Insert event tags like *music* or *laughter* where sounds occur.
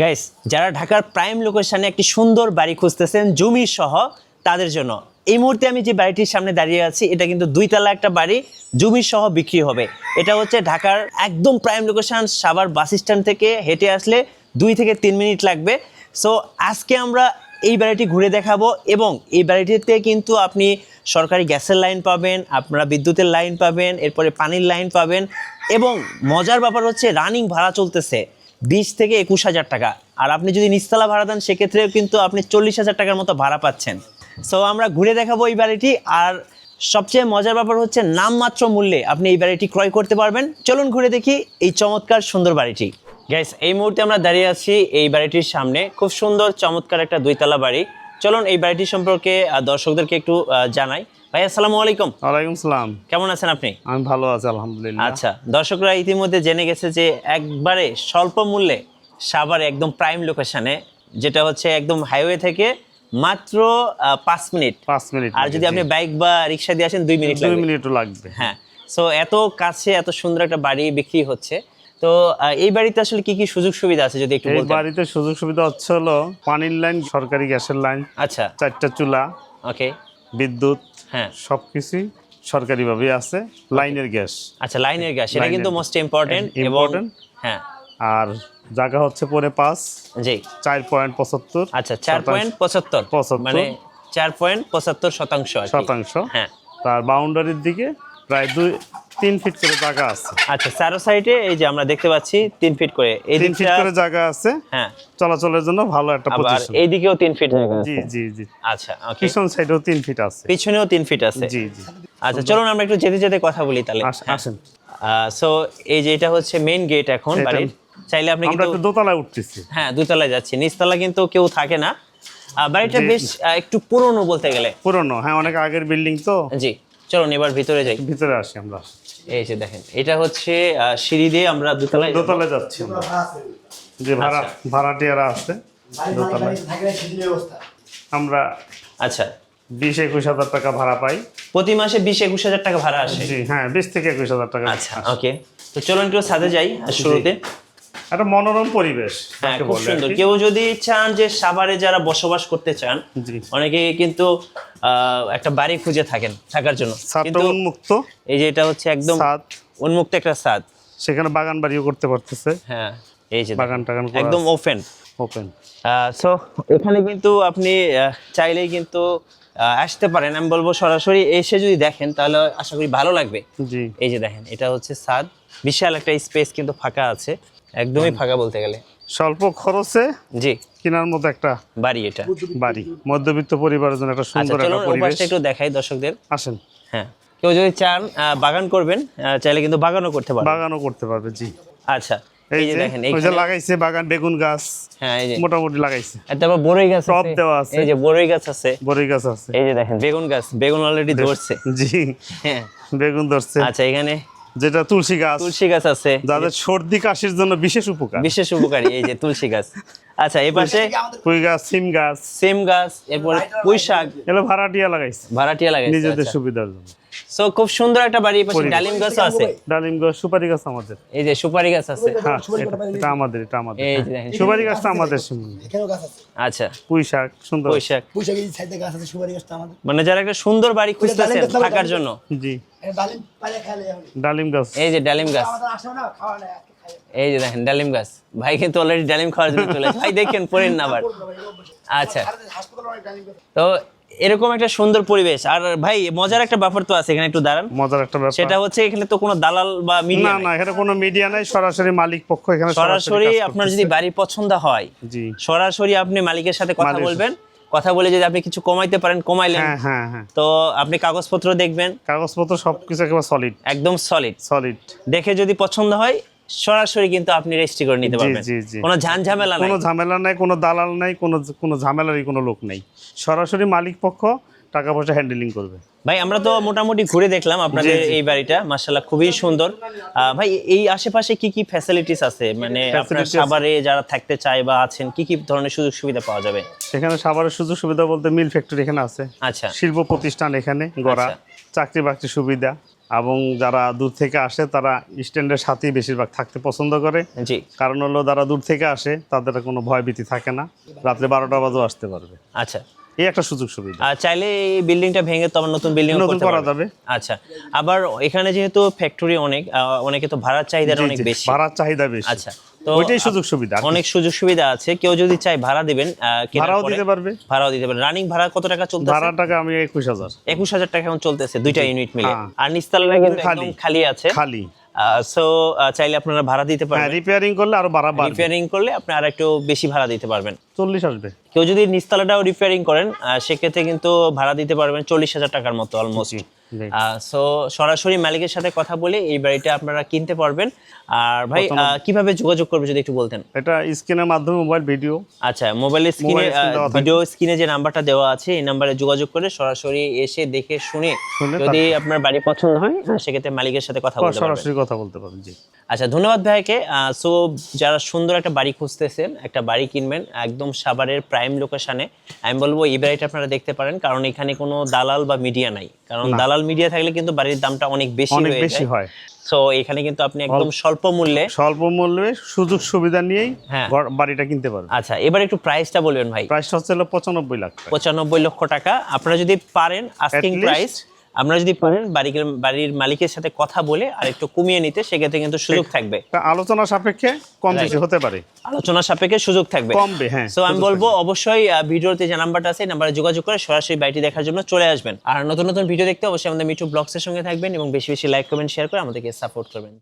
Guys যারা ঢাকার prime লোকেশনে একটি সুন্দর বাড়ি খুঁজতেছেন, জমি সহ, তাদের জন্য। এই মুহূর্তে আমি যে বাড়িটির সামনে দাঁড়িয়ে আছি, এটা কিন্তু দুইতলা একটা বাড়ি, জমি সহ বিক্রি হবে। এটা হচ্ছে ঢাকার একদম prime location Savar bus stand থেকে হেঁটে আসলে দুই থেকে তিন মিনিট লাগবে। সো আজকে আমরা এই বাড়িটি ঘুরে দেখাবো এবং এই বাড়িটিতে কিন্তু আপনি সরকারি গ্যাসের লাইন পাবেন, আপনারা বিদ্যুতের লাইন পাবেন, এরপরে পানির লাইন পাবেন এবং মজার ব্যাপার হচ্ছে রানিং ভাড়া চলতেছে। বিশ থেকে একুশ হাজার টাকা। আর আপনি যদি নিস্তলা ভাড়া দেন, সেক্ষেত্রেও কিন্তু আপনি চল্লিশ হাজার টাকার মতো ভাড়া পাচ্ছেন। সো আমরা ঘুরে দেখাবো এই বাড়িটি। আর সবচেয়ে মজার ব্যাপার হচ্ছে, নামমাত্র মূল্যে আপনি এই বাড়িটি ক্রয় করতে পারবেন। চলুন ঘুরে দেখি এই চমৎকার সুন্দর বাড়িটি। গ্যাস এই মুহূর্তে আমরা দাঁড়িয়ে আছি এই বাড়িটির সামনে। খুব সুন্দর, চমৎকার একটা দুইতলা বাড়ি। চলুন এই বাড়িটি সম্পর্কে দর্শকদেরকে একটু জানাই। ভাই আসসালামু আলাইকুম। ওয়ালাইকুম সালাম। কেমন আছেন আপনি? আমি ভালো আছি আলহামদুলিল্লাহ। আচ্ছা দর্শকরা ইতিমধ্যে জেনে গেছে যে একবারে স্বল্প মূল্যে সাভারে একদম প্রাইম লোকেশনে যেটা হচ্ছে একদম হাইওয়ে থেকে মাত্র পাঁচ মিনিট। পাঁচ মিনিট আর যদি আপনি বাইক বা রিক্সা দিয়ে আসেন দুই মিনিট দুই মিনিটও লাগবে। হ্যাঁ সো এত কাছে এত সুন্দর একটা বাড়ি বিক্রি হচ্ছে। তো এই বাড়িতে আসলে কি কি সুযোগ সুবিধা আছে যদি একটু এই বলতেন? বাড়িতে সুযোগ সুবিধা হচ্ছে হলো পানির লাইন সরকারি গ্যাসের লাইন আচ্ছা। চারটা চুলা ওকে। বিদ্যুৎ হ্যাঁ। সবকিছুই সরকারিভাবে আছে লাইনের গ্যাস। আচ্ছা লাইনের গ্যাস এটা কিন্তু মোস্ট ইম্পর্টেন্ট এবং হ্যাঁ। আর জায়গা হচ্ছে পরে পাঁচ জি। চার পয়েন্ট পঁচাত্তর আচ্ছা চার পয়েন্ট পঁচাত্তর। মানে চার পয়েন্ট পঁচাত্তর শতাংশ। শতাংশ। হ্যাঁ। তার বাউন্ডারির দিকে প্রায় দুই তিন ফিট করে জায়গা আছে। আচ্ছা চারো সাইডে এই যে আমরা দেখতে পাচ্ছি তিন ফিট করে। এই তিন ফিট করে জায়গা আছে। হ্যাঁ। চলাচলের জন্য ভালো একটা পজিশন এইদিকেও তিন ফিট জায়গা জি আছে জি জি। আচ্ছা পিছন সাইডেও তিন ফিট আছে। পিছনেও তিন ফিট আছে। জি জি। আচ্ছা চলুন আমরা একটু যেতে যেতে কথা বলি তাহলে। আসেন। সো এই যে এটা হচ্ছে মেইন গেট এখন বাড়ির। চাইলে আপনি কিন্তু দোতলায় উঠতেছি। হ্যাঁ দুতলায় যাচ্ছি। নিচতলা কিন্তু কেউ থাকে না। বাড়িটা বেশ একটু পুরনো বলতে গেলে। পুরনো হ্যাঁ অনেক আগের বিল্ডিং তো। জি। চলুন এবার ভিতরে যাই। ভিতরে আসি আমরা। এই যে দেখেন এটা হচ্ছে সিঁড়ি দিয়ে আমরা দুতলায়। দোতলায় যাচ্ছি আমরা। যে ভাড়া আচ্ছা। ভাড়াটিয়ারা আছে দোতলায়। আমরা আচ্ছা। বিশ একুশ হাজার টাকা ভাড়া পাই। প্রতি মাসে বিশ একুশ হাজার টাকা ভাড়া আসে। জি হ্যাঁ বিশ থেকে একুশ হাজার টাকা আচ্ছা ওকে তো চলুন একটু ছাদে যাই আর শুরুতে। একটা মনোরম পরিবেশ হ্যাঁ খুব সুন্দর। কেউ যদি চান যে সাভারে যারা বসবাস করতে চান অনেকে কিন্তু একটা বাড়ি খুঁজে থাকেন থাকার জন্য। উন্মুক্ত। এই যে এটা হচ্ছে একদম উন্মুক্ত একটা ছাদ। সেখানে বাগান বাড়িও করতে পারতেছে। হ্যাঁ এই যে বাগান টাগান একদম ওপেন ওপেন সো এখানে কিন্তু আপনি চাইলেই কিন্তু আসতে পারেন। আমি বলব সরাসরি এসে যদি দেখেন তাহলে আশা করি ভালো লাগবে। জি। এই যে দেখেন এটা হচ্ছে ছাদ। বিশাল একটা স্পেস কিন্তু ফাঁকা আছে। একদমই ফাঁকা বলতে গেলে। স্বল্প খরচে জি। কেনার মতো একটা বাড়ি এটা। বাড়ি। মধ্যবিত্ত পরিবারের জন্য একটা আচ্ছা সুন্দর একটা পরিবেশ। একটু দেখাই দর্শকদের। আসেন। হ্যাঁ। কেউ যদি চান বাগান করবেন চাইলে কিন্তু বাগানও করতে পারবেন। বাগানও করতে পারবে জি। আচ্ছা এই এই যে দেখেন ওই যে লাগাইছে বাগান বেগুন গাছ। হ্যাঁ এই যে। মোটামুটি লাগাইছে। তারপর বড়ই গাছ আছে। দেওয়া আছে। এই যে বড়ই গাছ আছে। বড়ই গাছ আছে। এই যে দেখেন বেগুন গাছ। বেগুন অলরেডি ধরছে। জি। হ্যাঁ। বেগুন ধরছে। আচ্ছা এখানে যেটা তুলসী গাছ তুলসী গাছ আছে। যাদের সর্দি কাশির জন্য বিশেষ উপকার। বিশেষ উপকারী এই যে তুলসী গাছ। *laughs* আচ্ছা এই পাশে পুঁই গাছ সিম গাছ। সিম গাছ এরপরে পুঁই শাক। এগুলো ভাড়াটিয়া লাগাইছে। ভাড়াটিয়া লাগাইছে নিজেদের সুবিধার জন্য। সো খুব সুন্দর একটা বাড়ি পাশে। ডালিম গাছ আছে? ডালিম গাছ সুপারি গাছ আমাদের। এই যে সুপারি গাছ আছে? হ্যাঁ এটা- আমাদের এটা আমাদের। এই। যে দেখেন সুপারি গাছটা আমাদের। এখানেও গাছ আছে। আচ্ছা। পুঁই শাক সুন্দর। পুঁই শাক। পুঁইশাক এই সাইডে গাছ আছে সুপারি গাছটা আমাদের। মানে যারা একটা সুন্দর বাড়ি খুঁজতেছেন থাকার জন্য? জি। ডালিম পাইলে খাইলে হবে। ডালিম গাছ। এই যে ডালিম গাছ। আমাদের আসে না খাওয়া নাই। এই যে দেখেন ডালিম গাছ। ভাই কিন্তু অলরেডি ডালিম খাওয়ার জন্য চলে ভাই দেখেন পড়েন না আবার। আচ্ছা। তো এরকম একটা সুন্দর পরিবেশ। আর ভাই মজার একটা ব্যাপার তো আছে এখানে একটু দাঁড়ান। মজার একটা ব্যাপার। সেটা হচ্ছে এখানে তো কোনো দালাল বা মিডিয়া না এখানে কোনো মিডিয়া নাই সরাসরি মালিক পক্ষ এখানে সরাসরি আপনার যদি বাড়ি পছন্দ হয় জি। সরাসরি আপনি মালিকের সাথে কথা বলবেন। কথা বলে যদি আপনি কিছু কমাইতে পারেন কমাইলেন। হ্যাঁ হ্যাঁ হ্যাঁ। তো আপনি কাগজপত্র দেখবেন। কাগজপত্র সবকিছু একেবারে সলিড একদম সলিড সলিড দেখে যদি পছন্দ হয় সরাসরি কিন্তু আপনি রেজিস্ট্রি করে নিতে পারবেন। কোনো ঝানঝামেলা নাই। কোনো ঝামেলা নাই কোনো দালাল নাই কোনো কোনো ঝামেলারই কোনো লোক নাই। সরাসরি মালিক পক্ষ টাকা পয়সা হ্যান্ডেলিং করবে। ভাই আমরা তো মোটামুটি ঘুরে দেখলাম আপনাদের। এই বাড়িটা। মাশাআল্লাহ খুবই সুন্দর। ভাই এই আশেপাশে কি কি ফ্যাসিলিটিস আছে? মানে আপনার। সাভারে যারা থাকতে চায় বা আছেন কি কি ধরনের সুযোগ সুবিধা পাওয়া যাবে? এখানে সাভারের সুযোগ সুবিধা বলতে মিল ফ্যাক্টরি এখানে আছে। আচ্ছা। শিল্প প্রতিষ্ঠান এখানে গড়া আচ্ছা। চাকরি বাকরি সুবিধা। এবং যারা দূর থেকে আসে তারা স্ট্যান্ডের সাথেই বেশিরভাগ থাকতে পছন্দ করে। জি। কারণ হলো যারা দূর থেকে আসে তাদের কোনো ভয়ভীতি থাকে না। রাত্রে বারোটা বাজেও আসতে পারবে। আচ্ছা। এই একটা সুযোগ সুবিধা। আর চাইলে এই বিল্ডিংটা ভেঙে তো আবার নতুন বিল্ডিং নতুন করা যাবে। আচ্ছা। আবার এখানে যেহেতু ফ্যাক্টরি অনেক অনেকে তো ভাড়ার চাহিদা অনেক বেশি। ভাড়ার চাহিদা বেশি। আচ্ছা। তো ওইটাই সুযোগ সুবিধা অনেক সুযোগ সুবিধা আছে। কেউ যদি চায় ভাড়া দিবেন আহ, ভাড়াও দিতে পারবে। ভাড়াও দিতে পারবেন রানিং ভাড়া কত টাকা চলতেছে? ভাড়া টাকা আমি একুশ হাজার। একুশ হাজার টাকা এখন চলতেছে দুইটা ইউনিট মিলে। হ্যাঁ। আর নিস্তালা কিন্তু একদম খালি। আছে। খালি। সো চাইলে আপনারা ভাড়া দিতে হ্যাঁ পারবেন। রিপেয়ারিং করলে আরও ভাড়া বাড়বে। রিপেয়ারিং করলে আপনি আর একটু বেশি ভাড়া দিতে পারবেন। চল্লিশ আসবে। কেউ যদি নিস্তালাটাও রিপেয়ারিং করেন সেক্ষেত্রে কিন্তু ভাড়া দিতে পারবেন চল্লিশ হাজার টাকার মতো অলমোস্ট। সো সরাসরি মালিকের সাথে কথা বলে এই বাড়িটা আপনারা কিনতে পারবেন। আর ভাই কীভাবে যোগাযোগ করবে যদি একটু বলতেন? এটা স্ক্রিনের মাধ্যমে মোবাইল ভিডিও। আচ্ছা মোবাইলের স্ক্রিনে। ভিডিও স্ক্রিনে যে নাম্বারটা দেওয়া আছে এই নাম্বারে যোগাযোগ করে সরাসরি এসে দেখে শুনে যদি আপনার বাড়ি পছন্দ হয় আহ, সেক্ষেত্রে মালিকের সাথে কথা বলতে পারবেন। সরাসরি কথা বলতে পারেন জি। আচ্ছা ধন্যবাদ ভাইকে। সো যারা সুন্দর একটা বাড়ি খুঁজতেছেন একটা বাড়ি কিনবেন একদম সাভারের প্রাইম লোকেশনে আমি বলব এই বাড়িটা আপনারা দেখতে পারেন কারণ এখানে কোনো দালাল বা মিডিয়া নাই। কারণ দালাল মিডিয়া থাকলে কিন্তু বাড়ির দামটা অনেক বেশি অনেক বেশি হয়। তো এখানে কিন্তু আপনি একদম স্বল্প মূল্যে স্বল্প মূল্যে সুযোগ সুবিধা নিয়েই হ্যাঁ। বাড়িটা কিনতে পারবেন। আচ্ছা এবার একটু প্রাইসটা বলবেন ভাই। প্রাইসটা হচ্ছে হলো পঁচানব্বই লাখ টাকা। পঁচানব্বই লক্ষ টাকা। আপনারা যদি পারেন আস্কিং প্রাইস আপনারা যদি পারেন বাড়ির বাড়ির মালিকের সাথে কথা বলে আর একটু কমিয়ে নিতে সেক্ষেত্রে কিন্তু সুযোগ থাকবে। আলোচনা সাপেক্ষে কম বেশি হতে পারে। আলোচনা সাপেক্ষে সুযোগ থাকবে। কমবে হ্যাঁ সো আমি বলব অবশ্যই ভিডিওতে যে নাম্বারটা আছে নাম্বারে যোগাযোগ করে সরাসরি বাড়িটি দেখার জন্য চলে আসবেন। আর নতুন নতুন ভিডিও দেখতে অবশ্যই আমাদের মিঠু ব্লগসের সঙ্গে থাকবেন এবং বেশি বেশি লাইক কমেন্ট শেয়ার করে আমাদেরকে সাপোর্ট করবেন।